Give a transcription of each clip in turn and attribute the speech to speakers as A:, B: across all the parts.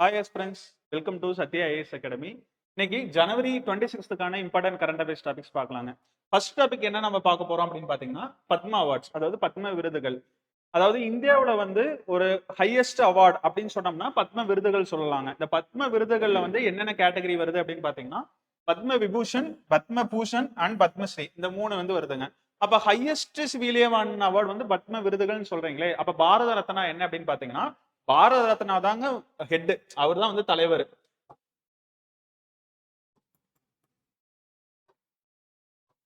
A: Hi yes friends welcome to Sathya IS academy இன்னைக்கு ஜனவரி twenty சிக்ஸ்த்துக்கான important current affairs topics பார்க்கலாங்க. First topic என்ன நம்ம பார்க்க போறோம் அப்படின்னு பார்த்தீங்கன்னா பத்மா அவார்ட்ஸ் அதாவது பத்ம விருதுகள். அதாவது இந்தியாவில் வந்து ஒரு ஹையஸ்ட் அவார்ட் அப்படின்னு சொன்னோம்னா பத்ம விருதுகள் சொல்லலாங்க. இந்த பத்ம விருதுகளில் வந்து என்னென்ன கேட்டகரி வருது அப்படின்னு பார்த்தீங்கன்னா பத்ம விபூஷன் பத்ம பூஷன் அண்ட் பத்மஸ்ரீ இந்த மூணு வந்து வருதுங்க. அப்போ ஹையஸ்ட் சிவிலியன் அவார்டு வந்து பத்ம விருதுகள்னு சொல்றீங்களே அப்போ பாரத ரத்னா என்ன அப்படின்னு பாத்தீங்கன்னா பாரத ரத்னா தாங்க ஹெட் அவர் தான் வந்து தலைவர்.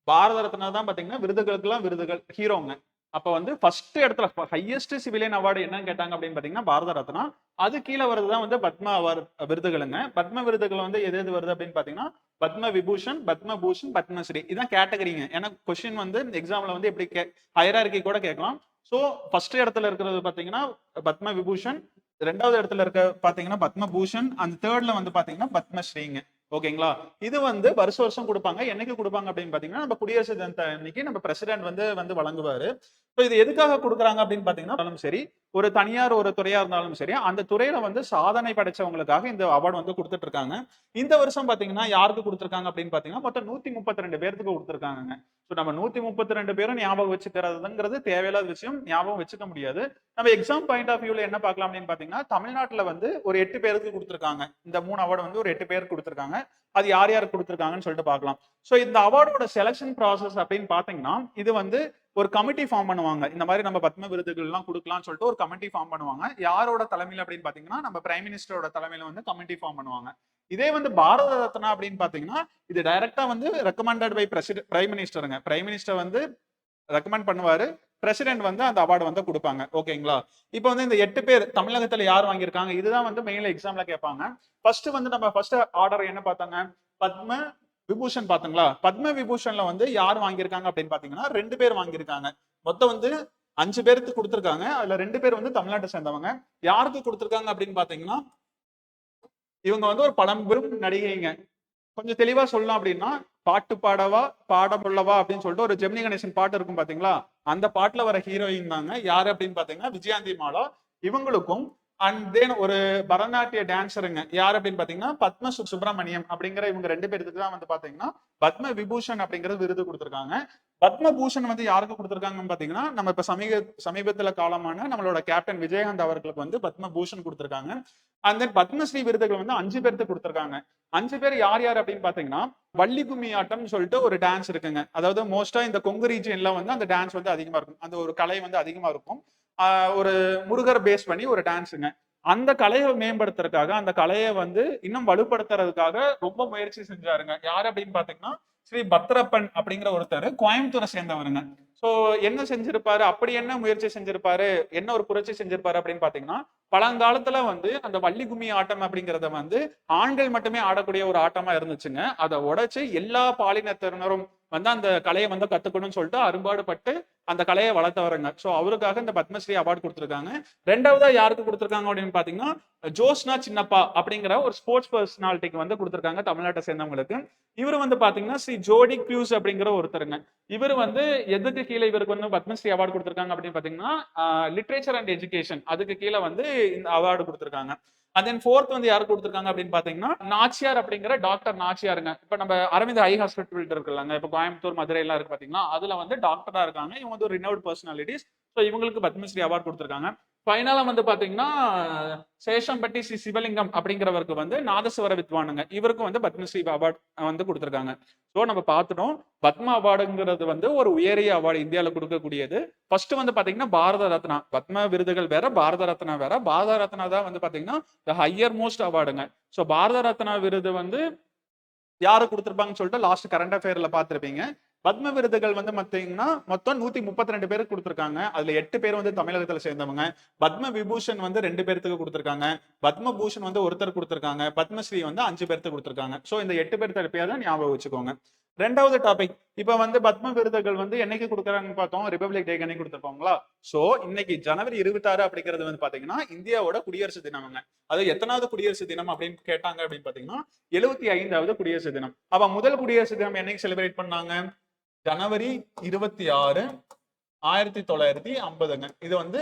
A: பாரத ரத்னா தான் பாத்தீங்கன்னா விருதுகளுக்கெல்லாம் விருதுகள் ஹீரோங்க. அப்ப வந்து ஃபர்ஸ்ட் இடத்துல ஹையஸ்ட் சிவிலியன் அவார்டு என்னன்னு கேட்டாங்க அப்படின்னு பாத்தீங்கன்னா பாரத ரத்னா அது கீழே வருதுதான் வந்து பத்ம அவார்டு விருதுகளுங்க. பத்ம விருதுகள் வந்து எது எது வருது அப்படின்னு பாத்தீங்கன்னா பத்ம விபூஷன் பத்ம பூஷன் பத்மஸ்ரீ. இதான் கேட்டகரிங்க ஏன்னா கொஸ்டின் வந்து எக்ஸாம்ல வந்து எப்படி கே ஹையரார்கி கூட கேட்கலாம். ஸோ ஃபர்ஸ்ட் இடத்துல இருக்கிறது பாத்தீங்கன்னா பத்ம விபூஷன் ரெண்டாவது இடத்துல இருக்க பாத்தீங்கன்னா பத்மபூஷன். அந்த தேர்ட்ல வந்து பாத்தீங்கன்னா பத்மஸ்ரீங்க. ஓகேங்களா? இது வந்து வருஷ வருஷம் கொடுப்பாங்க. என்னைக்கு கொடுப்பாங்க அப்படின்னு பாத்தீங்கன்னா நம்ம குடியரசு தினத்தை அன்னைக்கு நம்ம பிரசிடென்ட் வந்து வந்து வழங்குவாரு. ஸோ இது எதுக்காக கொடுக்குறாங்க அப்படின்னு பாத்தீங்கன்னா சரி ஒரு தனியார் ஒரு துறையா இருந்தாலும் சரி அந்த துறையில வந்து சாதனை படைச்சவங்களுக்காக இந்த அவார்டு வந்து கொடுத்துட்டு இருக்காங்க. இந்த வருஷம் பாத்தீங்கன்னா யாருக்கு கொடுத்துருக்காங்க அப்படின்னு பாத்தீங்கன்னா மொத்தம் நூத்தி முப்பத்தி ரெண்டு பேருக்கு கொடுத்துருக்காங்க ஸோ நம்ம நூத்தி முப்பத்தி ரெண்டு பேரும் ஞாபகம் வச்சுக்கிறதுங்கிறது தேவையில்லாத விஷயம். ஞாபகம் வச்சுக்க முடியாது. நம்ம எக்ஸாம் பாயிண்ட் ஆஃப் வியூல என்ன பார்க்கலாம் அப்படின்னு பாத்தீங்கன்னா தமிழ்நாட்டுல வந்து ஒரு எட்டு பேருக்கு கொடுத்துருக்காங்க. இந்த மூணு அவார்டு வந்து ஒரு எட்டு பேருக்கு கொடுத்துருக்காங்க. அது யார் யாருக்கு கொடுத்துருக்காங்கன்னு சொல்லிட்டு பார்க்கலாம். ஸோ இந்த அவார்டோட செலெக்ஷன் ப்ராசஸ் அப்படின்னு பாத்தீங்கன்னா இது வந்து ஒரு கமிட்டி ஃபார்ம் பண்ணுவாங்க. இந்த மாதிரி நம்ம பத்ம விருதுகள் எல்லாம் கொடுக்கலாம்னு சொல்லிட்டு ஒரு கமிட்டி ஃபார்ம் பண்ணுவாங்க. யாரோட தலைமையில அப்படின்னு பாத்தீங்கன்னா நம்ம பிரைம் மினிஸ்டரோட தலைமையில வந்து கமிட்டி ஃபார்ம் பண்ணுவாங்க. இதே வந்து பாரத ரத்னா அப்படின்னு பாத்தீங்கன்னா இது டைரக்டா வந்து ரெக்கமெண்டட் பை பிரசிட பிரைம் மினிஸ்டருங்க பிரைம் மினிஸ்டர் வந்து ரெக்கமெண்ட் பண்ணுவாரு. பிரசிடென்ட் வந்து அந்த அவார்டு வந்து கொடுப்பாங்க. ஓகேங்களா இப்போ வந்து இந்த எட்டு பேர் தமிழகத்துல யார் வாங்கியிருக்காங்க? இதுதான் வந்து மெயின்ல எக்ஸாம்ல கேட்பாங்க. ஃபர்ஸ்ட் வந்து நம்ம ஃபர்ஸ்ட் ஆர்டர் என்ன பார்த்தாங்க? பத்ம விபூஷன் பாத்தீங்களா பத்ம விபூஷன்ல வந்து யார் வாங்கியிருக்காங்க அப்படின்னு பாத்தீங்கன்னா ரெண்டு பேர் வாங்கியிருக்காங்க. மொத்தம் வந்து அஞ்சு பேருக்கு கொடுத்துருக்காங்க. அதுல ரெண்டு பேர் வந்து தமிழ்நாட்டை சேர்ந்தவங்க. யாருக்கு கொடுத்துருக்காங்க அப்படின்னு பாத்தீங்கன்னா இவங்க வந்து ஒரு பழம்பெரும் நடிகைங்க. கொஞ்சம் தெளிவா சொல்லலாம் அப்படின்னா பாட்டு பாடவா பாடமுள்ளவா அப்படின்னு சொல்லிட்டு ஒரு ஜெமினி கணேசன் பாட்டு இருக்கும் பாத்தீங்களா? அந்த பாட்டுல வர ஹீரோயின் தாங்க. யாரு அப்படின்னு பாத்தீங்கன்னா விஜயாந்தி மாலா. இவங்களுக்கும் அண்ட் தென் ஒரு பரதநாட்டிய டான்சருங்க யார் அப்படின்னு பாத்தீங்கன்னா பத்ம சுப்பிரமணியம் அப்படிங்கிற இவங்க ரெண்டு பேருக்கு தான் வந்து பாத்தீங்கன்னா பத்ம விபூஷன் அப்படிங்கிறது விருது கொடுத்துருக்காங்க. பத்மபூஷன் வந்து யாருக்கு கொடுத்துருக்காங்கன்னு பாத்தீங்கன்னா நம்ம இப்ப சமீப சமீபத்துல காலமான நம்மளோட கேப்டன் விஜயகாந்த் அவர்களுக்கு வந்து பத்மபூஷன் கொடுத்துருக்காங்க. அண்ட் தென் பத்மஸ்ரீ விருதுகள் வந்து அஞ்சு பேருக்கு கொடுத்துருக்காங்க. அஞ்சு பேர் யார் யார் அப்படின்னு பாத்தீங்கன்னா வள்ளி கும்மி ஆட்டம்னு சொல்லிட்டு ஒரு டான்ஸ் இருக்குங்க. அதாவது மோஸ்டா இந்த கொங்கு ரீஜியன்ல வந்து அந்த டான்ஸ் வந்து அதிகமா இருக்கும். அந்த ஒரு கலை வந்து அதிகமா இருக்கும். ஒரு முருகர் பேஸ் பண்ணி ஒரு டான்ஸுங்க அந்த கலையை மேம்படுத்துறதுக்காக அந்த கலையை வந்து இன்னும் வலுப்படுத்துறதுக்காக ரொம்ப முயற்சி செஞ்சாருங்க. யார் அப்படின்னு பாத்தீங்கன்னா ஸ்ரீ பத்ரப்பன் அப்படிங்கிற ஒருத்தர் கோயம்புத்தூரை சேர்ந்தவருங்க. சோ என்ன செஞ்சிருப்பாரு? அப்படி என்ன முயற்சி செஞ்சிருப்பாரு? என்ன ஒரு புரட்சி செஞ்சிருப்பாரு அப்படின்னு பாத்தீங்கன்னா பழங்காலத்துல வந்து அந்த வள்ளி கும்மி ஆட்டம் அப்படிங்கறத வந்து ஆண்கள் மட்டுமே ஆடக்கூடிய ஒரு ஆட்டமா இருந்துச்சுங்க. அதை உடைச்சு எல்லா பாலினத்தினரும் வந்து அந்த கலையை வந்து கத்துக்கணும்னு சொல்லிட்டு அரும்பாடுபட்டு அந்த கலையை வளர்த்தவருங்க. சோ அவருக்காக இந்த பத்மஸ்ரீ அவார்டு கொடுத்துருக்காங்க. ரெண்டாவதா யாருக்கு கொடுத்துருக்காங்க அப்படின்னு பாத்தீங்கன்னா ஜோஸ்னா சின்னப்பா அப்படிங்கிற ஒரு ஸ்போர்ட்ஸ் பர்சனாலிட்டிக்கு வந்து கொடுத்துருக்காங்க தமிழ்நாட்டை சேர்ந்தவங்களுக்கு. இவர் வந்து பாத்தீங்கன்னா ஸ்ரீ ஜோடி கியூஸ் அப்படிங்கிற ஒருத்தருங்க. இவர் வந்து எதுக்கு கீழே இவருக்கு வந்து பத்மஸ்ரீ அவார்டு கொடுத்துருக்காங்க அப்படின்னு பாத்தீங்கன்னா லிட்ரேச்சர் அண்ட் எஜுகேஷன் அதுக்கு கீழே வந்து இந்த அவார்டு கொடுத்துருக்காங்க. அண்ட் தென் ஃபோர்த் வந்து யார் கொடுத்துருக்காங்க அப்படின்னு பாத்தீங்கன்னா நாச்சியார் அப்படிங்கிற டாக்டர் நாச்சியாருங்க. இப்ப நம்ம அரவிந்த் ஐ ஹாஸ்பிட்டல் இருக்குல்லங்க இப்ப கோயம்புத்தூர் மதுரை எல்லாம் இருக்கு பாத்தீங்கன்னா அதுல வந்து டாக்டரா இருக்காங்க. இவங்க வந்து ஒரு ரினவுட் பர்சனாலிட்டிஸ் ஸோ இவங்களுக்கு பத்மஸ்ரீ அவார்டு கொடுத்துருக்காங்க. ஃபைனலாக வந்து பாத்தீங்கன்னா சேஷம்பட்டி ஸ்ரீ சிவலிங்கம் அப்படிங்கிறவருக்கு வந்து நாதஸ்வர வித்வானுங்க. இவருக்கும் வந்து பத்மஸ்ரீ அவார்டு வந்து கொடுத்துருக்காங்க. ஸோ நம்ம பார்த்துட்டோம். பத்ம அவார்டுங்கிறது வந்து ஒரு உயரிய அவார்டு இந்தியாவில் கொடுக்கக்கூடியது. ஃபர்ஸ்ட் வந்து பாத்தீங்கன்னா பாரத ரத்னா. பத்ம விருதுகள் வேற பாரத ரத்னா வேற. பாரத ரத்னா தான் வந்து பாத்தீங்கன்னா த ஹையர் மோஸ்ட் அவார்டுங்க ஸோ பாரத ரத்னா விருது வந்து யாரு கொடுத்துருப்பாங்கன்னு சொல்லிட்டு லாஸ்ட் கரண்ட் அஃபேர்ல பார்த்துருப்பீங்க. பத்ம விருதுகள் வந்து பாத்தீங்கன்னா மொத்தம் நூத்தி முப்பத்தி ரெண்டு பேருக்கு கொடுத்துருக்காங்க. அதுல எட்டு பேர் வந்து தமிழகத்துல சேர்ந்தவங்க. பத்ம விபூஷன் வந்து ரெண்டு பேர்த்துக்கு கொடுத்துருக்காங்க. பத்மபூஷன் வந்து ஒருத்தர் கொடுத்துருக்காங்க. பத்மஸ்ரீ வந்து அஞ்சு பேர்த்துக்கு கொடுத்துருக்காங்க. சோ இந்த எட்டு பேர் பேர் ஞாபகம் வச்சுக்கோங்க. ரெண்டாவது டாபிக் இப்ப வந்து பத்ம விருதுகள் வந்து என்னைக்கு கொடுக்குறாங்கன்னு பார்த்தோம்? ரிபப்ளிக் டே அன்னைக்கு கொடுத்துருப்பாங்களா சோ இன்னைக்கு ஜனவரி இருபத்தாறு அப்படிங்கிறது வந்து பாத்தீங்கன்னா இந்தியாவோட குடியரசு தினம்ங்க. அது எத்தனாவது குடியரசு தினம் அப்படின்னு கேட்டாங்க அப்படின்னு பாத்தீங்கன்னா எழுபத்தி ஐந்தாவது குடியரசு தினம். அப்ப முதல் குடியரசு தினம் என்னைக்கு செலிப்ரேட் பண்ணாங்க? ஜனவரி இருபத்தி ஆறு ஆயிரத்தி தொள்ளாயிரத்தி ஐம்பதுங்க. இது வந்து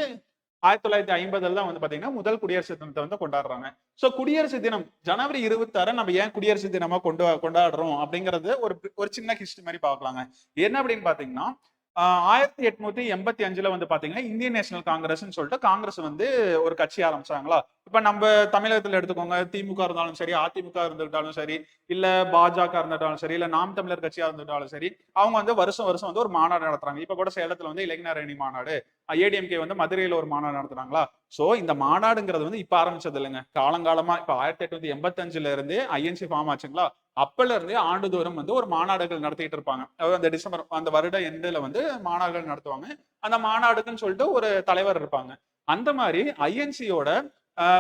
A: ஆயிரத்தி தொள்ளாயிரத்தி ஐம்பதுல தான் வந்து பாத்தீங்கன்னா முதல் குடியரசு தினத்தை வந்து கொண்டாடுறாங்க. சோ குடியரசு தினம் ஜனவரி இருபத்தி ஆறு நம்ம ஏன் குடியரசு தினமா கொண்டு கொண்டாடுறோம் அப்படிங்கறது ஒரு ஒரு சின்ன ஹிஸ்டரி மாதிரி பாக்கலாங்க என்ன அப்படின்னு பாத்தீங்கன்னா ஆயிரத்தி எட்நூத்தி எண்பத்தி அஞ்சுல வந்து பாத்தீங்கன்னா இந்தியன் நேஷனல் காங்கிரஸ்னு சொல்லிட்டு காங்கிரஸ் வந்து ஒரு கட்சி ஆரம்பிச்சாங்களா? இப்ப நம்ம தமிழகத்துல எடுத்துக்கோங்க திமுக இருந்தாலும் சரி அதிமுக இருந்துட்டாலும் சரி இல்ல பாஜக இருந்துட்டாலும் சரி இல்ல நாம் தமிழர் கட்சியா இருந்துட்டாலும் சரி அவங்க வந்து வருஷம் வருஷம் வந்து ஒரு மாநாடு நடத்துறாங்க. இப்ப கூட சேலத்துல வந்து இளைஞர் அணி மாநாடு ஏடிஎம்கே வந்து மதுரையில ஒரு மாநாடு நடத்துறாங்களா? சோ இந்த மாநாடுங்கிறது வந்து இப்ப ஆரம்பிச்சது இல்லைங்க. காலங்காலமா இப்ப ஆயிரத்தி எட்நூத்தி எண்பத்தி அஞ்சுல இருந்து ஐஎன்சி ஃபார்ம் ஆச்சுங்களா? அப்பல இருந்தே ஆண்டுதோறும் வந்து ஒரு மாநாடுகள் நடத்திட்டு இருப்பாங்க. அதாவது அந்த டிசம்பர் அந்த வருட எண்டில் வந்து மாநாடுகள் நடத்துவாங்க. அந்த மாநாடுக்குன்னு சொல்லிட்டு ஒரு தலைவர் இருப்பாங்க. அந்த மாதிரி ஐஎன்சியோட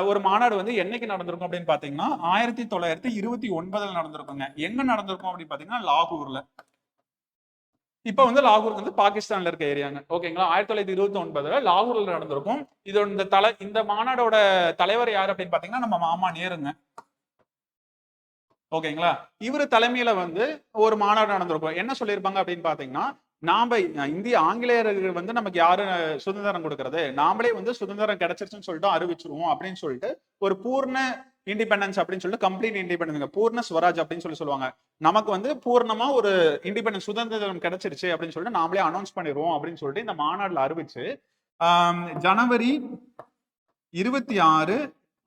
A: ஒரு மாநாடு வந்து என்னைக்கு நடந்திருக்கும் அப்படின்னு பாத்தீங்கன்னா ஆயிரத்தி தொள்ளாயிரத்தி இருபத்தி ஒன்பதுல நடந்திருக்குங்க. எங்க நடந்திருக்கும் அப்படின்னு பாத்தீங்கன்னா லாகூர்ல. இப்ப வந்து லாகூர் வந்து பாகிஸ்தான்ல இருக்க ஏரியாங்க. ஓகேங்களா? ஆயிரத்தி தொள்ளாயிரத்தி இருபத்தி ஒன்பதுல லாகூர்ல நடந்திருக்கும். இது இந்த தலை இந்த மாநாடோட தலைவர் யார் அப்படின்னு பாத்தீங்கன்னா நம்ம மாமா நேருங்க. ஓகேங்களா? இவரு தலைமையில வந்து ஒரு மாநாடு நடந்திருக்கும். என்ன சொல்லியிருப்பாங்க அப்படின்னு பாத்தீங்கன்னா நாம இந்திய ஆங்கிலேயர்கள் வந்து நமக்கு யாரு சுதந்திரம் கொடுக்கறது? நாமளே வந்து சுதந்திரம் கிடைச்சிருச்சுன்னு சொல்லிட்டு அறிவிச்சிருவோம் அப்படின்னு சொல்லிட்டு ஒரு பூர்ண இண்டிபெண்டன்ஸ் அப்படின்னு சொல்லிட்டு கம்ப்ளீட் இண்டிபெண்டன்ஸ் பூர்ண ஸ்வராஜ் அப்படின்னு சொல்லி சொல்லுவாங்க. நமக்கு வந்து பூர்ணமா ஒரு இண்டிபெண்டன்ஸ் சுதந்திரம் கிடைச்சிருச்சு அப்படின்னு சொல்லிட்டு நாமளே அனௌன்ஸ் பண்ணிடுவோம் அப்படின்னு சொல்லிட்டு இந்த மாநாடுல அறிவிச்சு ஜனவரி இருபத்தி ஆறு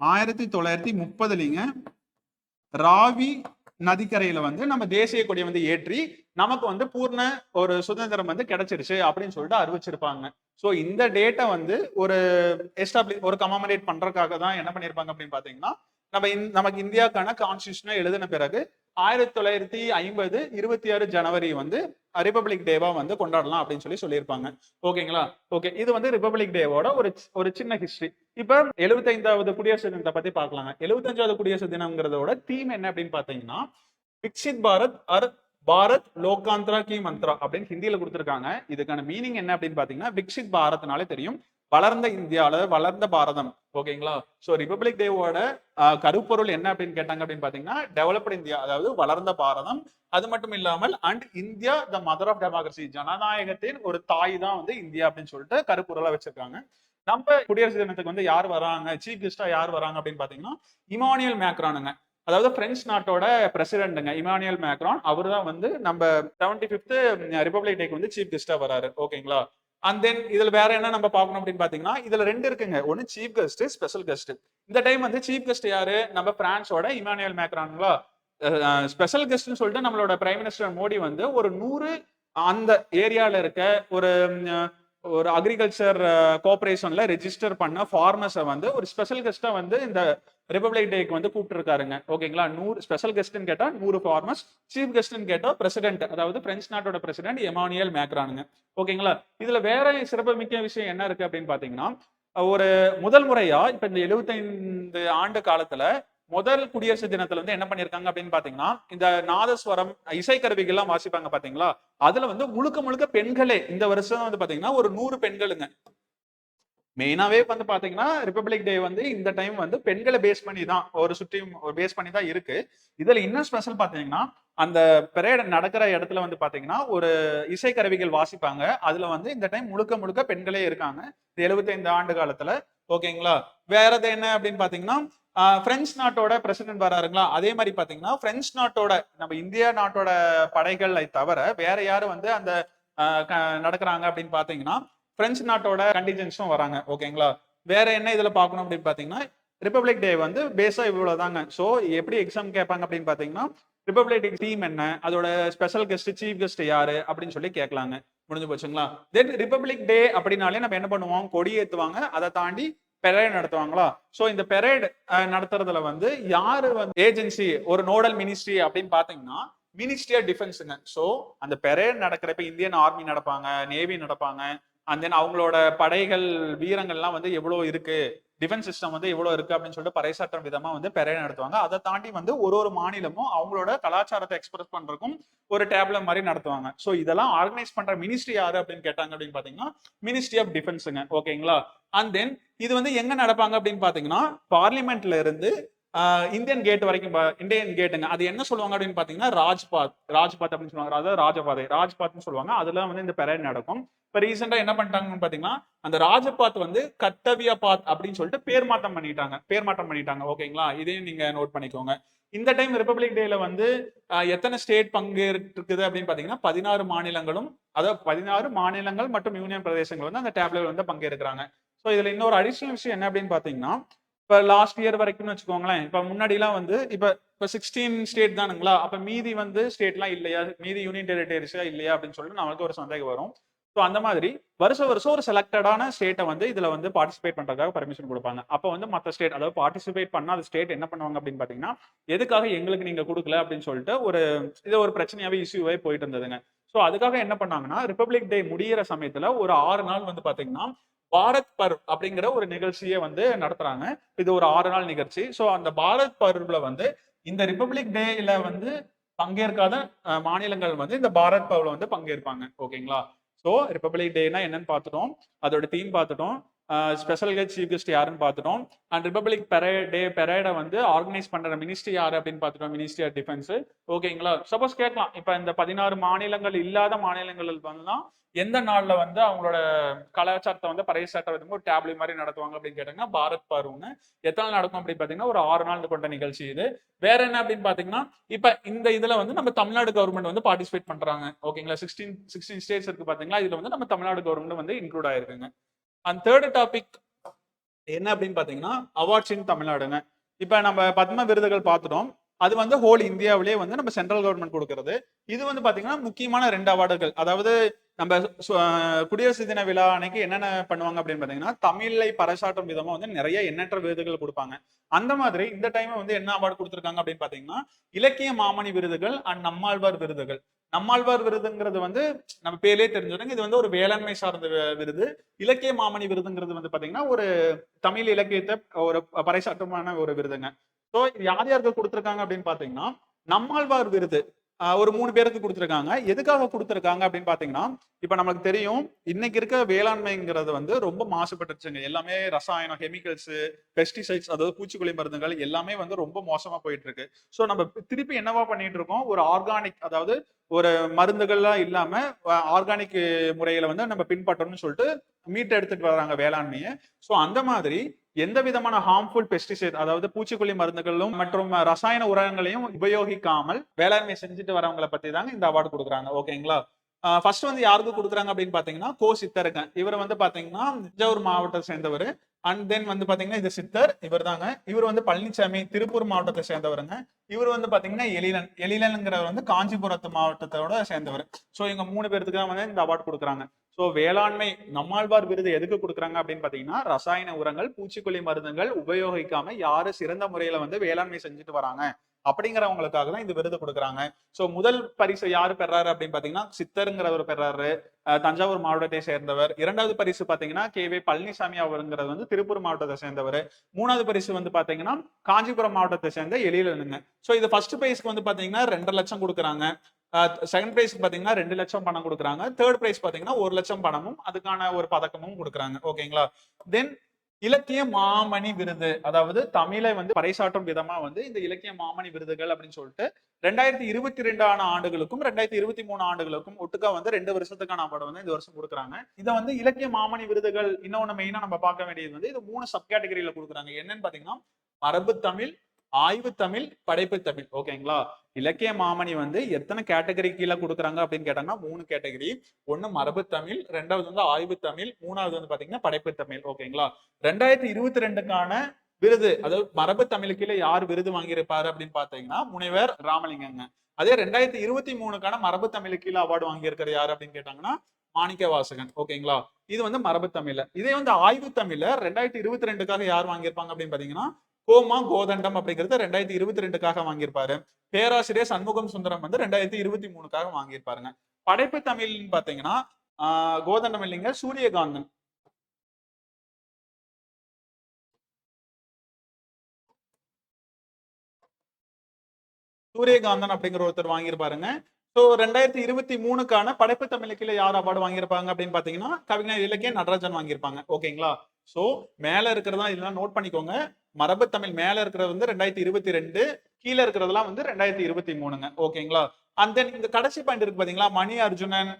A: ஆயிரத்தி தொள்ளாயிரத்தி முப்பதுலிங்க ராவி நதிக்கரையில வந்து நம்ம தேசிய கொடியை வந்து ஏற்றி நமக்கு வந்து பூர்ண ஒரு சுதந்திரம் வந்து கிடைச்சிருச்சு அப்படின்னு சொல்லிட்டு அறிவிச்சிருப்பாங்க. ஸோ இந்த டேட்டை வந்து ஒரு எஸ்டாப்ளி ஒரு கமாமரேட் பண்றதுக்காக தான் என்ன பண்ணியிருப்பாங்க அப்படின்னு பாத்தீங்கன்னா நம்ம நமக்கு இந்தியாக்கான கான்ஸ்டியூஷனை எழுதின பிறகு ஆயிரத்தி தொள்ளாயிரத்தி ஐம்பது இருபத்தி ஆறு ஜனவரி வந்து ரிபப்ளிக் டேவா வந்து கொண்டாடலாம் அப்படின்னு சொல்லி சொல்லியிருப்பாங்க. ஓகேங்களா ஓகே இது வந்து ரிபப்ளிக் டேவோட ஒரு ஒரு சின்ன ஹிஸ்டரி இப்ப எழுபத்தைந்தாவது குடியரசு தினத்தை பத்தி பார்க்கலாங்க. எழுபத்தஞ்சாவது குடியரசு தினம்ங்கிறதோட தீம் என்ன அப்படின்னு பாத்தீங்கன்னா விக்சித் பாரத் அர் பாரத் லோகாந்திரா கி மந்த்ரா அப்படின்னு ஹிந்தியில கொடுத்துருக்காங்க. இதுக்கான மீனிங் என்ன அப்படின்னு பாத்தீங்கன்னா விக்சித் பாரத்னாலே தெரியும். வளர்ந்த இந்தியால வளர்ந்த பாரதம். ஓகேங்களா? சோ ரிபப்ளிக் டேவோட கருப்பொருள் என்ன அப்படின்னு கேட்டாங்க அப்படின்னு பாத்தீங்கன்னா டெவலப்டு இந்தியா அதாவது வளர்ந்த பாரதம். அது மட்டும் இல்லாமல் and India the mother of democracy ஜனநாயகத்தின் ஒரு தாய் தான் வந்து இந்தியா அப்படின்னு சொல்லிட்டு கருப்பொருளா வச்சிருக்காங்க. நம்ம குடியரசு தினத்துக்கு வந்து யார் வராங்க சீஃப் கெஸ்டா யார் வராங்க அப்படின்னு பாத்தீங்கன்னா இமானியல் மேக்ரானுங்க அதாவது பிரெஞ்சு நாட்டோட பிரசிடென்ட்டுங்க இமானியல் மேக்ரான் அவர் தான் வந்து நம்ம செவன்டி ஃபிஃப்த் ரிபப்ளிக் டேக்கு வந்து சீஃப் கெஸ்டா வராரு. ஓகேங்களா? அண்ட் தென் இதுல வேற என்ன நம்ம பார்க்கணும் அப்படின்னு பாத்தீங்கன்னா இதுல ரெண்டு இருக்குங்க. ஒன்னு சீஃப் கெஸ்ட் ஸ்பெஷல் கெஸ்ட் இந்த டைம் வந்து சீஃப் கெஸ்ட் யாரு? நம்ம பிரான்ஸோட இமானுவேல் மேக்ரான்களா ஸ்பெஷல் கெஸ்ட்னு சொல்லிட்டு நம்மளோட பிரைம் மினிஸ்டர் மோடி வந்து ஒரு நூறு அந்த ஏரியால இருக்க ஒரு ஒரு அக்ரிகல்ச்சர் கோஆபரேஷன்ல ரெஜிஸ்டர் பண்ண ஃபார்மர்ஸை வந்து ஒரு ஸ்பெஷல் கெஸ்ட்டை வந்து இந்த ரிபப்ளிக் டேக்கு வந்து கூப்பிட்டுருக்காருங்க. ஓகேங்களா நூறு ஸ்பெஷல் கெஸ்ட்னு கேட்டா நூறு ஃபார்மர்ஸ் சீஃப் கெஸ்ட்னு கேட்டா பிரசிடென்ட் அதாவது பிரெஞ்சு நாட்டோட பிரசிடென்ட் எமானியல் மேக்ரானுங்க ஓகேங்களா இதுல வேற சிறப்புமிக்க விஷயம் என்ன இருக்கு அப்படின்னு பாத்தீங்கன்னா ஒரு முதல் முறையா இப்ப இந்த 75 ஆண்டு காலத்துல முதல் குடியரசு தினத்துல வந்து என்ன பண்ணிருக்காங்க அப்படின்னு பாத்தீங்கன்னா இந்த நாதஸ்வரம் இசைக்கருவிகள் எல்லாம் வாசிப்பாங்க பாத்தீங்களா? அதுல வந்து முழுக்க முழுக்க பெண்களே இந்த வருஷம் வந்து பாத்தீங்கன்னா ஒரு நூறு பெண்களுங்க. மெயினாவே வந்து பாத்தீங்கன்னா ரிப்பப்ளிக் டே வந்து இந்த டைம் வந்து பெண்களை பேஸ் பண்ணி தான் ஒரு சுற்றியும் பேஸ் பண்ணி தான் இருக்கு. இதுல இன்னும் ஸ்பெஷல் பாத்தீங்கன்னா அந்த பெரேட் நடக்கிற இடத்துல வந்து பாத்தீங்கன்னா ஒரு இசைக்கருவிகள் வாசிப்பாங்க. அதுல வந்து இந்த டைம் முழுக்க முழுக்க பெண்களே இருக்காங்க. இந்த 75 ஆண்டு காலத்துல ஓகேங்களா வேறது என்ன அப்படின்னு பாத்தீங்கன்னா பிரெஞ்சு நாட்டோட பிரசிடென்ட் வராருங்களா? அதே மாதிரி பாத்தீங்கன்னா பிரெஞ்சு நாட்டோட நம்ம இந்தியா நாட்டோட படைகளை தவிர வேற யாரும் வந்து அந்த நடக்கிறாங்க அப்படின்னு பாத்தீங்கன்னா பிரெஞ்சு நாட்டோட கண்டிஜென்ஸும் வராங்க. ஓகேங்களா? வேற என்ன இதுல பார்க்கணும் அப்படின்னு பாத்தீங்கன்னா ரிப்பப்ளிக் டே வந்து பேஸா இவ்வளவுதாங்க. சோ எப்படி எக்ஸாம் கேட்பாங்க அப்படின்னு பாத்தீங்கன்னா ரிப்பப்ளிக் டே டீம் என்ன அதோட ஸ்பெஷல் கெஸ்ட் சீஃப் கெஸ்ட் யாரு அப்படின்னு சொல்லி கேட்கலாங்க. முடிஞ்சு போச்சுங்களா? தென் ரிப்பப்ளிக் டே அப்படின்னாலே நம்ம என்ன பண்ணுவோம்? கொடி ஏத்துவாங்க. அதை தாண்டி பெரேட் நடத்துவாங்களா? ஸோ இந்த பெரேட் நடத்துறதுல வந்து யாரு வந்து ஏஜென்சி ஒரு நோடல் மினிஸ்ட்ரி அப்படின்னு பாத்தீங்கன்னா மினிஸ்ட்ரி ஆஃப் டிஃபென்ஸுங்க ஸோ அந்த பெரேட் நடக்கிறப்ப இந்தியன் ஆர்மி நடப்பாங்க நேவி நடப்பாங்க. அண்ட் தென் அவங்களோட படைகள் வீரங்கள்லாம் வந்து எவ்வளோ இருக்கு? டிஃபென்ஸ் சிஸ்டம் வந்து எவ்வளோ இருக்கு அப்படின்னு சொல்லிட்டு பறைசாற்றும் விதமா வந்து பெரேட் நடத்துவாங்க. அதை தாண்டி வந்து ஒரு ஒரு மாநிலமும் அவங்களோட கலாச்சாரத்தை எக்ஸ்பிரஸ் பண்றதுக்கும் ஒரு டேப்ல மாதிரி நடத்துவாங்க. ஸோ இதெல்லாம் ஆர்கனைஸ் பண்ற மினிஸ்ட்ரி யாரு அப்படின்னு கேட்டாங்க அப்படின்னு பாத்தீங்கன்னா மினிஸ்ட்ரி ஆஃப் டிஃபென்ஸுங்க ஓகேங்களா அண்ட் தென் இது வந்து எங்க நடப்பாங்க அப்படின்னு பாத்தீங்கன்னா பார்லிமெண்ட்ல இருந்து இந்தியன் கேட் வரைக்கும் இந்தியன் கேட்டுங்க அது என்ன சொல்லுவாங்க அப்படின்னு பாத்தீங்கன்னா ராஜ்பாத் ராஜ்பாத் அப்படின்னு சொல்லுவாங்க. அதாவது ராஜபாதை ராஜ்பாத்னு சொல்லுவாங்க. அதெல்லாம் வந்து இந்த பெரேட் நடக்கும். இப்ப ரீசெண்டா என்ன பண்ணிட்டாங்கன்னு பாத்தீங்கன்னா அந்த ராஜபாத் வந்து கர்த்தவிய பாத் அப்படின்னு சொல்லிட்டு பேர் மாற்றம் பண்ணிட்டாங்க. பேர் மாற்றம் பண்ணிட்டாங்க. ஓகேங்களா இதையும் நீங்க நோட் பண்ணிக்கோங்க. இந்த டைம் ரிப்பப்ளிக் டேல வந்து எத்தனை ஸ்டேட் பங்கேற்றுக்குது அப்படின்னு பாத்தீங்கன்னா பதினாறு மாநிலங்களும் அதாவது பதினாறு மாநிலங்கள் மற்றும் யூனியன் பிரதேசங்கள் வந்து அந்த டேப்லெட் வந்து பங்கேற்கிறாங்க. ஸோ இதுல இன்னொரு அடிஷனல் விஷயம் என்ன அப்படின்னு பாத்தீங்கன்னா இப்போ லாஸ்ட் இயர் வரைக்கும்னு வச்சுக்கோங்களேன் இப்போ முன்னாடிலாம் வந்து இப்போ இப்போ சிக்ஸ்டீன் ஸ்டேட் தானுங்களா? அப்போ மீதி வந்து ஸ்டேட்லாம் இல்லையா? மீதி யூனியன் டெரிட்டரிஸா இல்லையா? அப்படின்னு சொல்லிட்டு நம்மளுக்கு ஒரு சந்தேகம் வரும். ஸோ அந்த மாதிரி வருஷம் வருஷம் ஒரு செலக்டடான ஸ்டேட்டை வந்து இதில் வந்து பார்ட்டிசிபேட் பண்ணுறதுக்காக பர்மிஷன் கொடுப்பாங்க. அப்போ வந்து மற்ற ஸ்டேட் அதாவது பார்ட்டிசிபேட் பண்ணால் அந்த ஸ்டேட் என்ன பண்ணுவாங்க அப்படின்னு பார்த்தீங்கன்னா எதுக்காக எங்களுக்கு நீங்கள் கொடுக்கல அப்படின்னு சொல்லிட்டு ஒரு இது ஒரு பிரச்சனையாகவே இஷ்யூவே போயிட்டு இருந்ததுங்க. ஸோ அதுக்காக என்ன பண்ணாங்கன்னா ரிப்பப்ளிக் டே முடியிற சமயத்தில் ஒரு ஆறு நாள் வந்து பார்த்தீங்கன்னா பாரத் பர்வ் அப்படிங்கிற ஒரு நிகழ்ச்சியை வந்து நடத்துறாங்க. இது ஒரு ஆறு நாள் நிகழ்ச்சி. ஸோ அந்த பாரத் பர்வ்ல வந்து இந்த ரிப்பப்ளிக் டேல வந்து பங்கேற்காத மாநிலங்கள் வந்து இந்த பாரத் பர்வ்ல வந்து பங்கேற்பாங்க. ஓகேங்களா ஸோ ரிப்பப்ளிக் டேனா என்னன்னு பார்த்துட்டோம். அதோட தீம் பார்த்துட்டோம். ஸ்பெஷல் கெஸ்ட் சீஃப் கெஸ்ட் யாருன்னு பார்த்துட்டோம். அண்ட் ரிபப்ளிக் பெரேட் டே பெரேடை வந்து ஆர்கனைஸ் பண்ணுற மினிஸ்ட்ரி யாரு அப்படின்னு பார்த்துட்டோம் மினிஸ்ட்ரி ஆஃப் டிஃபென்ஸ் ஓகேங்களா சப்போஸ் கேட்கலாம். இப்போ இந்த பதினாறு மாநிலங்கள் இல்லாத மாநிலங்கள் வந்துலாம் எந்த நாளில் வந்து அவங்களோட கலாச்சாரத்தை வந்து பறைசாற்ற விதமாக ஒரு டேப்லி மாதிரி நடத்துவாங்க அப்படின்னு கேட்டாங்கன்னா பாரத் பருவம்னு. எத்தனை நடக்கும் அப்படின்னு பார்த்தீங்கன்னா ஒரு ஆறு நாள் கொண்ட நிகழ்ச்சி இது. வேற என்ன அப்படின்னு பார்த்தீங்கன்னா இப்போ இந்த இதில் வந்து நம்ம தமிழ்நாடு கவர்மெண்ட் வந்து பார்ட்டிசிபேட் பண்ணுறாங்க ஓகேங்களா சிக்ஸ்டீன் சிக்ஸ்டீன் ஸ்டேட்ஸ் இருக்கு பார்த்தீங்களா? இதில் வந்து நம்ம தமிழ்நாடு கவர்மெண்ட் வந்து இன்க்ளூட் ஆயிருக்குங்க. அண்ட் தேர்ட் டாபிக் என்ன அப்படின்னு பாத்தீங்கன்னா அவார்ட்ஸ் இன் தமிழ்நாடுங்க இப்ப நம்ம பத்ம விருதுகள் பார்த்துட்டோம். அது வந்து ஹோல் இந்தியாவிலேயே வந்து நம்ம சென்ட்ரல் கவர்மெண்ட் கொடுக்கறது. இது வந்து பாத்தீங்கன்னா முக்கியமான ரெண்டு அவார்டுகள். அதாவது நம்ம சு- குடியரசு தின விழா அன்னைக்கு என்னென்ன பண்ணுவாங்க அப்படின்னு பாத்தீங்கன்னா தமிழை பறைசாற்றும் விதமா வந்து நிறைய எண்ணற்ற விருதுகள் கொடுப்பாங்க. அந்த மாதிரி இந்த டைம் வந்து என்ன அவார்டு கொடுத்துருக்காங்க அப்படின்னு பாத்தீங்கன்னா இலக்கிய மாமணி விருதுகள் அண்ட் நம்மாழ்வார் விருதுகள். நம்மாழ்வார் விருதுங்கிறது வந்து நம்ம பேர்லயே தெரிஞ்சிருங்க இது வந்து ஒரு வேளாண்மை சார்ந்த விருது. இலக்கிய மாமணி விருதுங்கிறது வந்து பாத்தீங்கன்னா ஒரு தமிழ் இலக்கியத்தை ஒரு பறைசாற்றமான ஒரு விருதுங்க. ஸோ யார் யாருக்கு கொடுத்துருக்காங்க அப்படின்னு பாத்தீங்கன்னா நம்மாழ்வார் விருது ஒரு மூணு பேருக்கு கொடுத்துருக்காங்க. எதுக்காக கொடுத்துருக்காங்க அப்படின்னு பாத்தீங்கன்னா இப்ப நமக்கு தெரியும் இன்னைக்கு இருக்க வேளாண்மைங்கிறது வந்து ரொம்ப மாசுபட்டுருச்சுங்க. எல்லாமே ரசாயனம் கெமிக்கல்ஸ் பெஸ்டிசைட்ஸ் அதாவது பூச்சிக்கொல்லி மருந்துகள் எல்லாமே வந்து ரொம்ப மோசமா போயிட்டு இருக்கு ஸோ நம்ம திருப்பி என்னவா பண்ணிட்டு இருக்கோம் ஒரு ஆர்கானிக் அதாவது ஒரு மருந்துகள்லாம் இல்லாம ஆர்கானிக் முறையில வந்து நம்ம பின்பற்றணும்னு சொல்லிட்டு மீட் எடுத்துட்டு வராங்க வேளாண்மையை. ஸோ அந்த மாதிரி எந்த விதமான ஹார்ம்ஃபுல் பெஸ்டிசைட் அதாவது பூச்சிக்கொல்லி மருந்துகளும் மற்றும் ரசாயன உரங்களையும் உபயோகிக்காமல் வேளாண்மை செஞ்சுட்டு வரவங்களை பத்தி தாங்க இந்த அவார்டு கொடுக்குறாங்க. ஓகேங்களா ஃபர்ஸ்ட் வந்து யாருக்கு கொடுக்குறாங்க அப்படின்னு பாத்தீங்கன்னா கோ சித்தருங்க. இவர் வந்து பாத்தீங்கன்னா தஞ்சாவூர் மாவட்டத்தை சேர்ந்தவர். அண்ட் தென் வந்து பாத்தீங்கன்னா இது சித்தர் இவர் தாங்க. இவர் வந்து பழனிசாமி திருப்பூர் மாவட்டத்தை சேர்ந்தவருங்க. இவர் வந்து பாத்தீங்கன்னா எழிலன். எழிலனுங்கிறவர் வந்து காஞ்சிபுரத்து மாவட்டத்தோட சேர்ந்தவர். ஸோ இவங்க மூணு பேர்த்துக்கு தான் வந்து இந்த அவார்டு கொடுக்குறாங்க. ஸோ வேளாண்மை நம்மாழ்வார் விருது எதுக்கு கொடுக்குறாங்க அப்படின்னு பார்த்தீங்கன்னா ரசாயன உரங்கள் பூச்சிக்கொல்லி மருந்துகள் உபயோகிக்காம யாரு சிறந்த முறையில வந்து வேளாண்மை செஞ்சுட்டு வராங்க. அப்படிங்கிறவங்களுக்காக தான் இந்த விருது கொடுக்குறாங்க. ஸோ முதல் பரிசு யாரு பெறாரு அப்படின்னு பாத்தீங்கன்னா சித்தருங்கிறவர் பெறாரு. தஞ்சாவூர் மாவட்டத்தை சேர்ந்தவர். இரண்டாவது பரிசு பாத்தீங்கன்னா கே வே பழனிசாமி அவருங்கிறது வந்து திருப்பூர் மாவட்டத்தை சேர்ந்தவர். மூணாவது பரிசு வந்து பாத்தீங்கன்னா காஞ்சிபுரம் மாவட்டத்தை சேர்ந்த எழிலனுங்க. ஸோ இது ஃபர்ஸ்ட் பிரைஸ்க்கு வந்து பாத்தீங்கன்னா ரெண்டரை லட்சம் கொடுக்குறாங்க. செகண்ட் பிரைஸ்க்கு பாத்தீங்கன்னா ரெண்டு லட்சம் பணம் கொடுக்குறாங்க. தேர்ட் பிரைஸ் பாத்தீங்கன்னா ஒரு லட்சம் பணமும் அதுக்கான ஒரு பதக்கமும் கொடுக்குறாங்க. ஓகேங்களா தென் இலக்கிய மாமணி விருது. அதாவது தமிழை வந்து பறைசாற்றும் விதமா வந்து இந்த இலக்கிய மாமணி விருதுகள் அப்படின்னு சொல்லிட்டு ரெண்டாயிரத்தி இருபத்தி ரெண்டான ஆண்டுகளுக்கும் ரெண்டாயிரத்தி இருபத்தி மூணு ஆண்டுகளுக்கும் ஒட்டுக்கா வந்து ரெண்டு வருஷத்துக்கான அவார்டு வந்து இந்த வருஷம் கொடுக்குறாங்க. இதை வந்து இலக்கிய மாமணி விருதுகள் இன்னொன்னு மெயினா நம்ம பார்க்க வேண்டியது வந்து இது மூணு சப் கேட்டகரியில கொடுக்குறாங்க. என்னன்னு பாத்தீங்கன்னா மரபு தமிழ் ஆய்வு தமிழ் படைப்பு தமிழ். ஓகேங்களா இலக்கிய மாமணி வந்து எத்தனை கேட்டகரி கீழே கொடுக்குறாங்க அப்படின்னு கேட்டாங்கன்னா மூணு கேட்டகரி ஒன்னு மரபு தமிழ் ரெண்டாவது வந்து ஆய்வு தமிழ் மூணாவது வந்து பாத்தீங்கன்னா படைப்பு தமிழ். ஓகேங்களா? ரெண்டாயிரத்தி இருபத்தி ரெண்டுக்கான விருது அதாவது மரபு தமிழுக்குள்ள யார் விருது வாங்கியிருப்பாரு அப்படின்னு பாத்தீங்கன்னா முனைவர் ராமலிங்கங்க. அதே ரெண்டாயிரத்தி இருபத்தி மூணுக்கான மரபு தமிழ் கீழே அவார்டு வாங்கியிருக்கிற யாரு அப்படின்னு கேட்டாங்கன்னா மாணிக்க வாசகன் ஓகேங்களா? இது வந்து மரபு தமிழ்ல இதே வந்து ஆய்வு தமிழ்ல ரெண்டாயிரத்தி இருபத்தி ரெண்டுக்காக யார் வாங்கியிருப்பாங்க அப்படின்னு பாத்தீங்கன்னா கோமா கோதண்டம் அப்படிங்கறது ரெண்டாயிரத்தி இருபத்தி ரெண்டுக்காக வாங்கியிருப்பாரு. பேராசிரியர் சண்முகம் சுந்தரம் வந்து ரெண்டாயிரத்தி இருபத்தி மூணுக்காக வாங்கியிருப்பாருங்க. படைப்பு தமிழ்னு பாத்தீங்கன்னா ஆஹ் கோதண்டம் இல்லைங்க சூரியகாந்தன். சூரியகாந்தன் அப்படிங்கிற ஒருத்தர் வாங்கியிருப்பாருங்க. ஸோ ரெண்டாயிரத்தி இருபத்தி மூணுக்கான படைப்பு தமிழுக்குள்ள யார் அவார்டு வாங்கியிருப்பாங்க அப்படின்னு பாத்தீங்கன்னா கவிஞர் இலக்கிய நடராஜன் வாங்கியிருப்பாங்க. ஓகேங்களா? ஸோ மேல இருக்கிறதா இதெல்லாம் நோட் பண்ணிக்கோங்க. மரபு தமிழ் மேல இருக்கிறது வந்து ரெண்டாயிரத்தி இருபத்தி ரெண்டு கீழே இருக்கிறதெல்லாம் வந்து ரெண்டாயிரத்தி இருபத்தி மூணுங்க. ஓகேங்களா அண்ட் தென் இந்த கடைசி பாயிண்ட் இருக்கு பாத்தீங்களா? மணி அர்ஜுனன்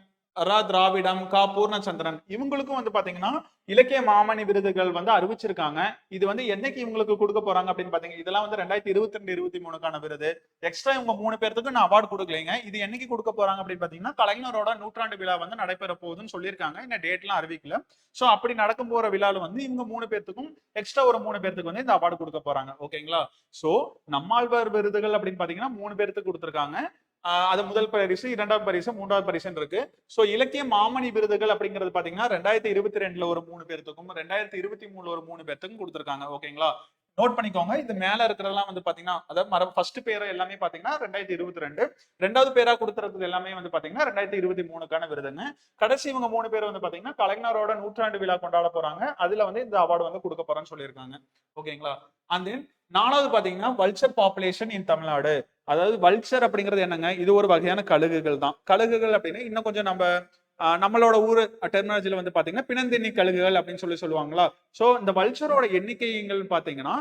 A: ரா திராவிடம் கா. பூர்ணச்சந்திரன். இவங்களுக்கும் வந்து பாத்தீங்கன்னா இலக்கிய மாமணி விருதுகள் வந்து அறிவிச்சிருக்காங்க. இது வந்து என்னைக்கு இவங்களுக்கு கொடுக்க போறாங்க அப்படின்னு பாத்தீங்கன்னா இதெல்லாம் வந்து ரெண்டாயிரத்தி இருபத்தி ரெண்டு இருபத்தி மூணுக்கான விருது. எக்ஸ்ட்ரா இவங்க மூணு பேர்த்துக்கு நான் அவார்டு கொடுக்கலைங்க. இது என்னைக்கு கொடுக்க போறாங்க அப்படின்னு பாத்தீங்கன்னா கலைஞரோட நூற்றாண்டு விழா வந்து நடைபெற போகுதுன்னு சொல்லியிருக்காங்க. இந்த டேட்லாம் அறிவிக்கல. சோ அப்படி நடக்கும் போற விழால வந்து இவங்க மூணு பேர்த்துக்கும் எக்ஸ்ட்ரா ஒரு மூணு பேர்த்துக்கு வந்து இந்த அவார்டு கொடுக்க போறாங்க. ஓகேங்களா சோ நம்மாழ்வார் விருதுகள் அப்படின்னு பாத்தீங்கன்னா மூணு பேர்த்துக்கு கொடுத்துருக்காங்க. அது முதல் பரிசு இரண்டாம் பரிசு மூன்றாவது பரிசுன்னு இருக்கு. ஸோ இலக்கிய மாமணி விருதுகள் அப்படிங்கிறது பாத்தீங்கன்னா ரெண்டாயிரத்தி இருபத்தி ரெண்டுல ஒரு மூணு பேர்த்துக்கும் ரெண்டாயிரத்தி இருபத்தி மூணுல ஒரு மூணு பேர்த்துக்கும் கொடுத்துருக்காங்க. ஓகேங்களா நோட் பண்ணிக்கோங்க இது மேல இருக்கிறதெல்லாம் வந்து பாத்தீங்கன்னா அதாவது மர ஃபர்ஸ்ட் பேர் எல்லாமே பாத்தீங்கன்னா ரெண்டாயிரத்தி இருபத்தி ரெண்டு ரெண்டாவது பேரா கொடுத்துறது எல்லாமே வந்து பாத்தீங்கன்னா ரெண்டாயிரத்தி இருபத்தி மூணுக்கான விருதுங்க. கடைசி இவங்க மூணு பேர் வந்து பாத்தீங்கன்னா கலைஞரோட நூற்றாண்டு விழா கொண்டாட போறாங்க. அதுல வந்து இந்த அவார்டு வந்து கொடுக்க போறேன்னு சொல்லியிருக்காங்க. ஓகேங்களா அண்ட் தென் நாலாவது பாத்தீங்கன்னா வல்ச்சர் பாப்புலேஷன் இன் தமிழ்நாடு. அதாவது வல்ச்சர் அப்படிங்கிறது என்னங்க? இது ஒரு வகையான கழுகுகள் தான். கழுகுகள் அப்படின்னா இன்னும் கொஞ்சம் நம்ம நம்மளோட ஊர் டெர்மினாலஜியில் வந்து பாத்தீங்கன்னா பிணந்தெண்ணி கழுகுகள் அப்படின்னு சொல்லி சொல்லுவாங்களா? சோ இந்த வல்ச்சரோட எண்ணிக்கைகள் பாத்தீங்கன்னா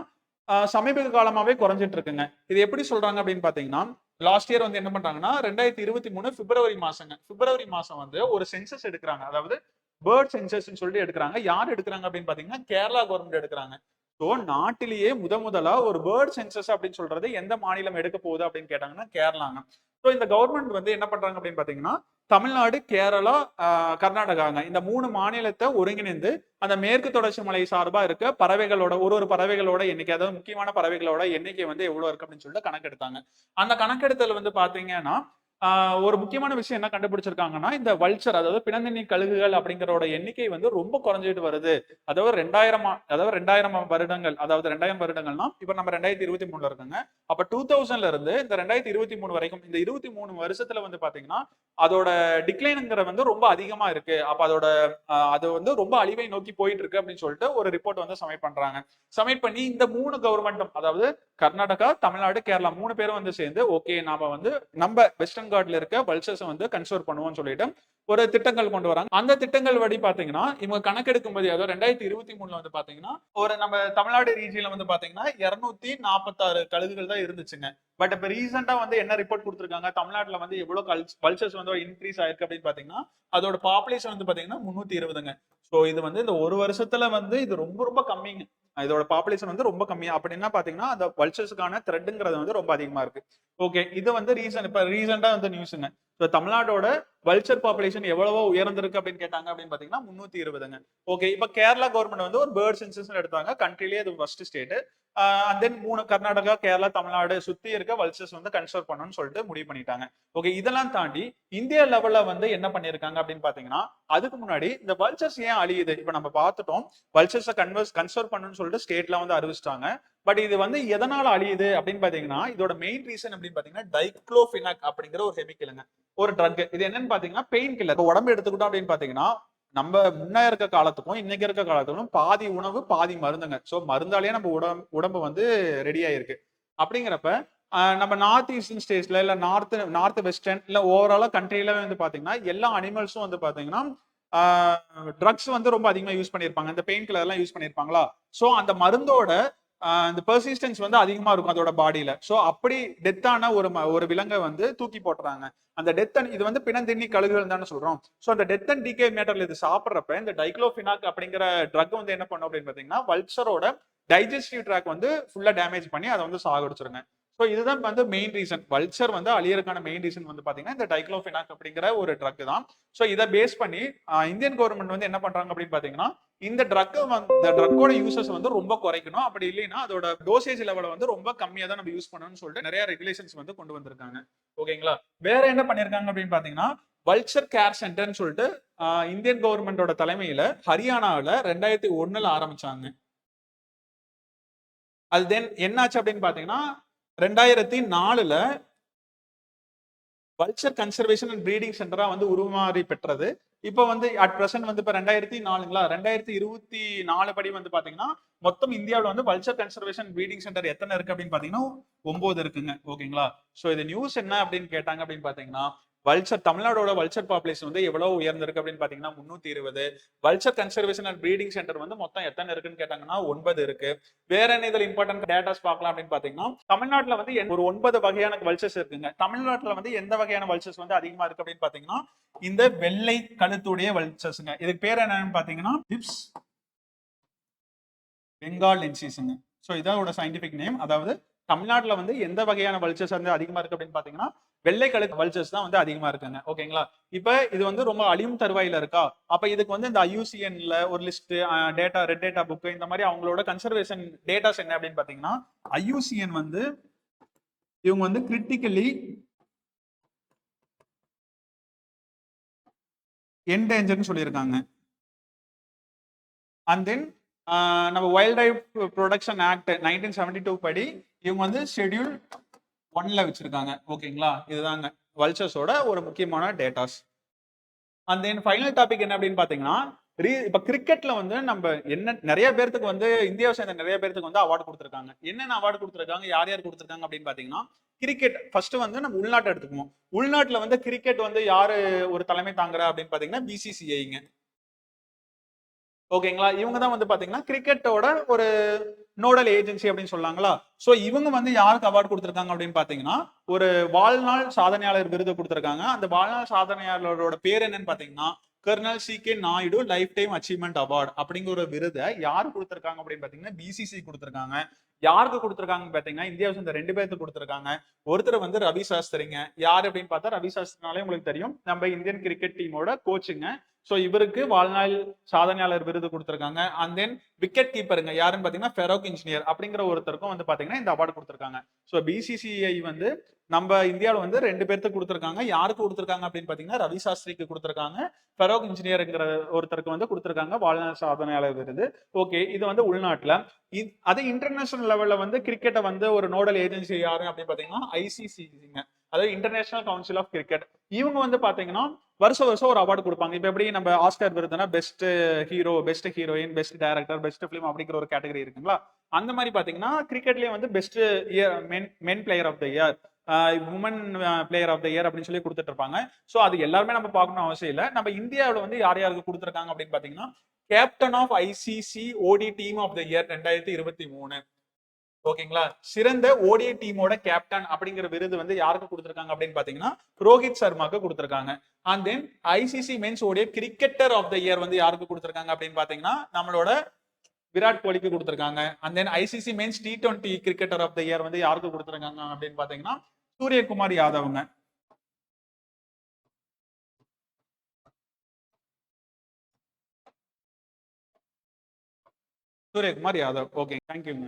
A: ஆஹ் சமீப காலமாவே குறைஞ்சிட்டு இருக்குங்க. இது எப்படி சொல்றாங்க அப்படின்னு பாத்தீங்கன்னா லாஸ்ட் இயர் வந்து என்ன பண்றாங்கன்னா ரெண்டாயிரத்தி இருபத்தி மூணு பிப்ரவரி மாசங்க. பிப்ரவரி மாசம் வந்து ஒரு சென்சஸ் எடுக்கிறாங்க. அதாவது பேர்ட் சென்சஸ் சொல்லிட்டு எடுக்கிறாங்க. யார் எடுக்கிறாங்க அப்படின்னு பாத்தீங்கன்னா கேரளா கவர்மெண்ட் எடுக்கிறாங்க. ஸோ நாட்டிலேயே முத முதலா ஒரு பேர்ட் சென்சஸ் அப்படின்னு சொல்றது எந்த மாநிலம் எடுக்க போகுது அப்படின்னு கேட்டாங்கன்னா கேரளாங்க. ஸோ இந்த கவர்மெண்ட் வந்து என்ன பண்றாங்க அப்படின்னு பாத்தீங்கன்னா தமிழ்நாடு கேரளா ஆஹ் கர்நாடகாங்க. இந்த மூணு மாநிலத்தை ஒருங்கிணைந்து அந்த மேற்கு தொடர்ச்சி மலை சார்பா இருக்க பறவைகளோட ஒரு ஒரு பறவைகளோட எண்ணிக்கை அதாவது முக்கியமான பறவைகளோட எண்ணிக்கை வந்து எவ்வளவு இருக்கு அப்படின்னு சொல்லிட்டு கணக்கெடுத்தாங்க. அந்த கணக்கெடுத்தல் வந்து பாத்தீங்கன்னா ஒரு முக்கியமான விஷயம் என்ன கண்டுபிடிச்சிருக்காங்கன்னா இந்த வல்ச்சர் அதாவது பிணந்தண்ணி கழுகுகள் அப்படிங்கிறோட எண்ணிக்கை வந்து ரொம்ப குறைஞ்சிட்டு வருது. அதாவது ரெண்டாயிரம் அதாவது ரெண்டாயிரம் வருடங்கள் அதாவது ரெண்டாயிரம் வருடங்கள்னா இப்ப நம்ம ரெண்டாயிரத்தி இருபத்தி மூணுல இருக்கோங்க. அப்ப டூ தௌசண்ட்ல இருந்து இந்த ரெண்டாயிரத்தி இருபத்தி மூணு வரைக்கும் இந்த இருபத்தி மூணு வருஷத்துல வந்து பாத்தீங்கன்னா அதோட டிக்ளைனுங்கிற வந்து ரொம்ப அதிகமா இருக்கு. அப்ப அதோட அது வந்து ரொம்ப அழிவை நோக்கி போயிட்டு இருக்கு அப்படின்னு சொல்லிட்டு ஒரு ரிப்போர்ட் வந்து சப்மிட் பண்றாங்க. சப்மிட் பண்ணி இந்த மூணு கவர்மெண்ட்டும் அதாவது கர்நாடகா தமிழ்நாடு கேரளா மூணு பேரும் வந்து சேர்ந்து ஓகே நாம வந்து நம்ம வெஸ்டர்ன் கார்ட்ல இருக்க வல்சர்ஸ் வந்து கன்சர்வ் பண்ணுவோம்னு சொல்லிட்டு ஒரு திட்டங்கள் கொண்டு வராங்க. அந்த திட்டங்கள் படி பாத்தீங்கன்னா இவங்க கணக்கெடுக்கும் போது அதாவது ரெண்டாயிரத்தி இருபத்தி மூணுல வந்து பாத்தீங்கன்னா ஒரு நம்ம தமிழ்நாடு ரீஜியில வந்து பாத்தீங்கன்னா இருநூத்தி நாற்பத்தாறு கழுகுகள் தான் இருந்துச்சுங்க. பட் இப்ப ரீசெண்டா வந்து என்ன ரிப்போர்ட் கொடுத்துருக்காங்க? தமிழ்நாட்டுல வந்து எவ்வளவு வல்ச்சர்ஸ் வந்து இன்க்ரீஸ் ஆயிருக்கு அப்படின்னு பாத்தீங்கன்னா அதோட பாப்புலேஷன் வந்து பாத்தீங்கன்னா முன்னூத்தி இருபதுங்க. சோ இது வந்து இந்த ஒரு வருஷத்துல வந்து இது ரொம்ப ரொம்ப கம்மிங்க. இதோட பாப்புலேஷன் வந்து ரொம்ப கம்மி அப்படின்னா பாத்தீங்கன்னா அந்த வல்ச்சர்ஸுக்கான த்ரெட்டுங்கிறது வந்து ரொம்ப அதிகமா இருக்கு. ஓகே இது வந்து ரீசன் இப்ப ரீசெண்டா வந்து நியூஸுங்க ஸோ தமிழ்நாடோட வல்ச்சர் பாப்புலேஷன் எவ்வளவோ உயர்ந்திருக்கு அப்படின்னு கேட்டாங்க அப்படின்னு பாத்தீங்கன்னா முன்னூத்தி இருபதுங்க. ஓகே இப்ப கேரளா கவர்மெண்ட் வந்து ஒரு பேர்ட் சென்சஸ் எடுத்தாங்க. கண்ட்ரிலேயே அது ஃபர்ஸ்ட் ஸ்டேட் அண்ட் தென் மூணு கர்நாடகா கேரளா தமிழ்நாடு சுத்தி இருக்க வல்ச்சர்ஸ் வந்து கன்சர்வ் பண்ணணும்னு சொல்லிட்டு முடிவு பண்ணிட்டாங்க. ஓகே இதெல்லாம் தாண்டி இந்திய லெவல்ல வந்து என்ன பண்ணிருக்காங்க அப்படின்னு பாத்தீங்கன்னா அதுக்கு முன்னாடி இந்த வல்ச்சர்ஸ் ஏன் அழியுது? இப்ப நம்ம பார்த்துட்டோம் வல்ச்சர்ஸை கன்வர்ஸ் கன்சர்வ் பண்ணணும்னு சொல்லிட்டு ஸ்டேட்ல வந்து அறிவிச்சிட்டாங்க. பட் இது வந்து எதனால அழியுது அப்படின்னு பாத்தீங்கன்னா இதோட மெயின் ரீசன் அப்படின்னு பாத்தீங்கன்னா டைக்ளோபினாக் அப்படிங்கிற ஒரு கெமிக்கலுங்க ஒரு ட்ரக் இது என்னன்னு பாத்தீங்கன்னா பெயின் கில்லர் உடம்பு எடுத்துக்கிட்டோம் அப்படின்னு பாத்தீங்கன்னா நம்ம முன்ன இருக்க காலத்துக்கும் இன்னைக்கு இருக்க காலத்துக்கும் பாதி உணவு பாதி மருந்துங்க. ஸோ மருந்தாலேயே நம்ம உடம்பு உடம்பு வந்து ரெடி ஆயிருக்கு. அப்படிங்கிறப்ப நம்ம நார்த் ஈஸ்டர்ன் ஸ்டேட்ஸ்ல இல்ல நார்த் நார்த் வெஸ்டர்ன் இல்ல ஓவராலா கண்ட்ரில வந்து பாத்தீங்கன்னா எல்லா அனிமல்ஸும் வந்து பாத்தீங்கன்னா ட்ரக்ஸ் வந்து ரொம்ப அதிகமா யூஸ் பண்ணிருப்பாங்க. இந்த பெயின் கில்லர் எல்லாம் யூஸ் பண்ணிருப்பாங்களா? சோ அந்த மருந்தோட இந்த பெர்சிஸ்டன்ஸ் வந்து அதிகமா இருக்கும் அதோட பாடியில சோ அப்படி டெத்தான ஒரு ம- ஒரு விலங்கை வந்து தூக்கி போட்டுறாங்க. அந்த டெத் இது வந்து பிணந்திண்ணி கழுகுகள் தானே சொல்றோம். சோ அந்த டெத் அண்ட் டிகே மேட்டர்ல இது சாப்பிட்றப்ப இந்த டைக்ளோபினாக் அப்படிங்கிற ட்ரக் வந்து என்ன பண்ணும் அப்படின்னு பாத்தீங்கன்னா வல்சரோட டைஜஸ்டிவ் ட்ராக் வந்து ஃபுல்லா டேமேஜ் பண்ணி அதை வந்து சாகடிச்சிருங்க. ஸோ இதுதான் வந்து மெயின் ரீசன் வல்ச்சர் வந்து அழியறதுக்கான மெயின் ரீசன் வந்து பாத்தீங்கன்னா இந்த டைக்ளோஃபினாக் அப்படிங்கிற ஒரு ட்ரக் தான். ஸோ இதை பேஸ் பண்ணி இந்தியன் கவர்மெண்ட் வந்து என்ன பண்றாங்க அப்படின்னு பாத்தீங்கன்னா இந்த ட்ரக்கை வந்து இந்த ட்ரக்கோட யூசஸ் வந்து ரொம்ப குறைக்கணும். அப்படி இல்லைன்னா அதோட டோசேஜ் லெவலை வந்து ரொம்ப கம்மியா தான் நம்ம யூஸ் பண்ணணும்னு சொல்லிட்டு நிறைய ரெகுலேஷன்ஸ் வந்து கொண்டு வந்திருக்காங்க. ஓகேங்களா வேற என்ன பண்ணிருக்காங்க அப்படின்னு பாத்தீங்கன்னா வல்ச்சர் கேர் சென்டர்னு சொல்லிட்டு இந்தியன் கவர்மெண்டோட தலைமையில ஹரியானாவில் ரெண்டாயிரத்தி ஒன்னுல ஆரம்பிச்சாங்க. அது தென் என்னாச்சு அப்படின்னு பாத்தீங்கன்னா ரெண்டாயிரத்தி நாலுல வல்ச்சர் கன்சர்வேஷன் அண்ட் ப்ரீடிங் சென்டரா வந்து உருமாறி பெற்றது. இப்போ வந்து அட் பிரசன்ட் வந்து இப்போ ரெண்டாயிரத்தி நாலுங்களா ரெண்டாயிரத்தி இருபத்தி நாலு படி வந்து பாத்தீங்கன்னா மொத்தம் இந்தியாவில் வந்து வல்ச்சர் கன்சர்வேஷன் ப்ரீடிங் சென்டர் எத்தனை இருக்கு அப்படின்னு பாத்தீங்கன்னா ஒன்பது இருக்குங்க. ஓகேங்களா? ஸோ இது நியூஸ் என்ன அப்படின்னு கேட்டாங்க அப்படின்னு பாத்தீங்கன்னா வல்ச்சர் தமிழ்நாடோட வல்ச்சர் பாப்புலேஷன் வந்து எவ்வளவு உயர்ந்திருக்கு அப்படின்னு பாத்தீங்கன்னா முன்னூத்தி இருபது. Vulture conservation and breeding centre வந்து மொத்தம் எத்தனை இருக்குன்னு கேட்டாங்கன்னா ஒன்பது இருக்கு. வேற என்ன இதில் இம்பார்ட்டன்ட் டேட்டாஸ் பார்க்கலாம் அப்படின்னு பாத்தீங்கன்னா தமிழ்நாட்டுல வந்து ஒரு ஒன்பது வகையான வல்ச்சர்ஸ் இருக்குங்க. தமிழ்நாட்டுல வந்து எந்த வகையான வல்ச்சர்ஸ் வந்து அதிகமா இருக்கு அப்படின்னு பாத்தீங்கன்னா இந்த வெள்ளை கழுத்துடைய வல்ச்சர்ஸ்ங்க இதுக்கு பேர் என்னன்னு பாத்தீங்கன்னா டிப்ஸ் பெங்கால் லென்சிஸ்ங்க ஸோ இதோட சயின்டிபிக் நேம் அதாவது தமிழ்நாட்டுல வந்து எந்த வகையான வல்ச்சர்ஸ் வந்து அதிகமா இருக்கு அப்படின்னு பாத்தீங்கன்னா வெள்ளை கழுத்து வல்ச்சர்ஸ் தான் வந்து அதிகமா இருக்குங்க. ஓகேங்களா இப்ப இது வந்து ரொம்ப அழியும் தருவாயில இருக்கா? அப்ப இதுக்கு வந்து இந்த ஐயூசிஎன்ல ஒரு list data red data book இந்த மாதிரி அவங்களோட கன்சர்வேஷன் டேட்டாஸ் என்ன அப்படின்னு பாத்தீங்கன்னா ஐயூசிஎன் வந்து இவங்க வந்து கிரிட்டிக்கலி என்டேஞ்சர்னு சொல்லியிருக்காங்க. அண்ட் தென் நம்ம wild life protection act nineteen seventy two படி இவங்க வந்து ஷெட்யூல் ஒன்ல வச்சிருக்காங்க. ஓகேங்களா? இதுதாங்க. வல்ச்சர்ஸோட ஒரு முக்கியமான datas and then final topic என்ன அப்படின்னு பாத்தீங்கன்னா ரீ இப்போ கிரிக்கெட்ல வந்து நம்ம என்ன நிறைய பேர்த்துக்கு வந்து இந்தியாவை சேர்ந்த நிறைய பேர்த்துக்கு வந்து அவார்டு கொடுத்துருக்காங்க. என்னென்ன அவார்டு கொடுத்துருக்காங்க? யார் யார் கொடுத்துருக்காங்க அப்படின்னு பாத்தீங்கன்னா கிரிக்கெட் ஃபர்ஸ்ட் வந்து நம்ம உள்நாட்டை எடுத்துக்குவோம். உள்நாட்டில் வந்து கிரிக்கெட் வந்து யாரு ஒரு தலைமை தாங்குறா அப்படின்னு பாத்தீங்கன்னா பிசிசிஐங்க ஓகேங்களா இவங்க தான் வந்து பாத்தீங்கன்னா கிரிக்கெட்டோட ஒரு நோடல் ஏஜென்சி அப்படின்னு சொல்லாங்களா? சோ இவங்க வந்து யாருக்கு அவார்டு கொடுத்துருக்காங்க அப்படின்னு பாத்தீங்கன்னா ஒரு வாழ்நாள் சாதனையாளர் விருது கொடுத்துருக்காங்க. அந்த வாழ்நாள் சாதனையாளரோட பேர் என்னன்னு பாத்தீங்கன்னா colonel C K Naidu lifetime achievement award அப்படிங்கிற ஒரு விருதை யார் கொடுத்துருக்காங்க அப்படின்னு பாத்தீங்கன்னா பிசிசி கொடுத்துருக்காங்க. யாருக்கு கொடுத்துருக்காங்க பார்த்தீங்கன்னா இந்தியாவை சேர்ந்த ரெண்டு பேருக்கு கொடுத்துருக்காங்க. ஒருத்தர் வந்து ரவி சாஸ்திரிங்க. யார் அப்படின்னு பார்த்தா ரவி சாஸ்திரினாலே உங்களுக்கு தெரியும். நம்ம இந்தியன் கிரிக்கெட் டீமோட கோச்சுங்க ஸோ இவருக்கு வாழ்நாள் சாதனையாளர் விருது கொடுத்துருக்காங்க. அண்ட் தென் விக்கெட் கீப்பருங்க யாருன்னு பார்த்தீங்கன்னா ஃபெரோக் இன்ஜினியர் அப்படிங்கிற ஒருத்தருக்கும் வந்து பார்த்தீங்கன்னா இந்த அவார்டு கொடுத்துருக்காங்க. ஸோ பிசிசிஐ வந்து நம்ம இந்தியாவில் வந்து ரெண்டு பேர்த்துக்கு கொடுத்துருக்காங்க. யாருக்கு கொடுத்துருக்காங்க அப்படின்னு பார்த்தீங்கன்னா ரவி சாஸ்திரிக்கு கொடுத்துருக்காங்க. ஃபெரோக் இன்ஜினியருங்கிற ஒருத்தருக்கு வந்து கொடுத்துருக்காங்க. வாழ்நாள் சாதனையாளர் விருது. ஓகே இது வந்து உள்நாட்டில். இ- அதே இன்டர்நேஷனல் லெவல்ல வந்து கிரிக்கெட்டை வந்து ஒரு நோடல் ஏஜென்சி யாரு அப்படின்னு பாத்தீங்கன்னா ஐசிசிங்க அதாவது இன்டர்நேஷனல் கவுன்சில் ஆஃப் கிரிக்கெட் இவங்க வந்து பாத்தீங்கன்னா வருஷம் வருஷம் ஒரு அவார்டு கொடுப்பாங்க. இப்போ எப்படி நம்ம Oscar விருதுனா best hero best heroine best director best film அப்படிங்கிற ஒரு கேட்டகரி இருக்குங்களா? அந்த மாதிரி பாத்தீங்கன்னா கிரிக்கெட்லயே வந்து best men men player of the year women player of the year அப்படின்னு சொல்லி கொடுத்துட்டு இருப்பாங்க. ஸோ அது எல்லாருமே நம்ம பார்க்கணும் அவசியம் இல்லை. நம்ம இந்தியாவில் வந்து யார் யாருக்கு கொடுத்துருக்காங்க அப்படின்னு பாத்தீங்கன்னா captain of ICC ODI team of the year ரெண்டாயிரத்தி இருபத்தி மூணு. ஓகேங்களா? சிறந்த ஓடிஐ டீமோட கேப்டன் அப்படிங்கிற விருது வந்து யாருக்கு கொடுத்துருக்காங்க அப்படின்னு பாத்தீங்கன்னா ரோஹித் சர்மாக்கு கொடுத்துருக்காங்க. And then ICC men's ODI cricketer of the year வந்து யாருக்கு கொடுத்துருக்காங்க அப்படின்னு பாத்தீங்கன்னா நம்மளோட விராட் கோலிக்கு கொடுத்துருக்காங்க. And then ICC men's T twenty cricketer of the year வந்து யாருக்கு கொடுத்துருக்காங்க அப்படின்னு பாத்தீங்கன்னா சூரியகுமார் யாதவ்ங்க. சூரியகுமார் யாதவ். ஓகே தேங்க்யூங்க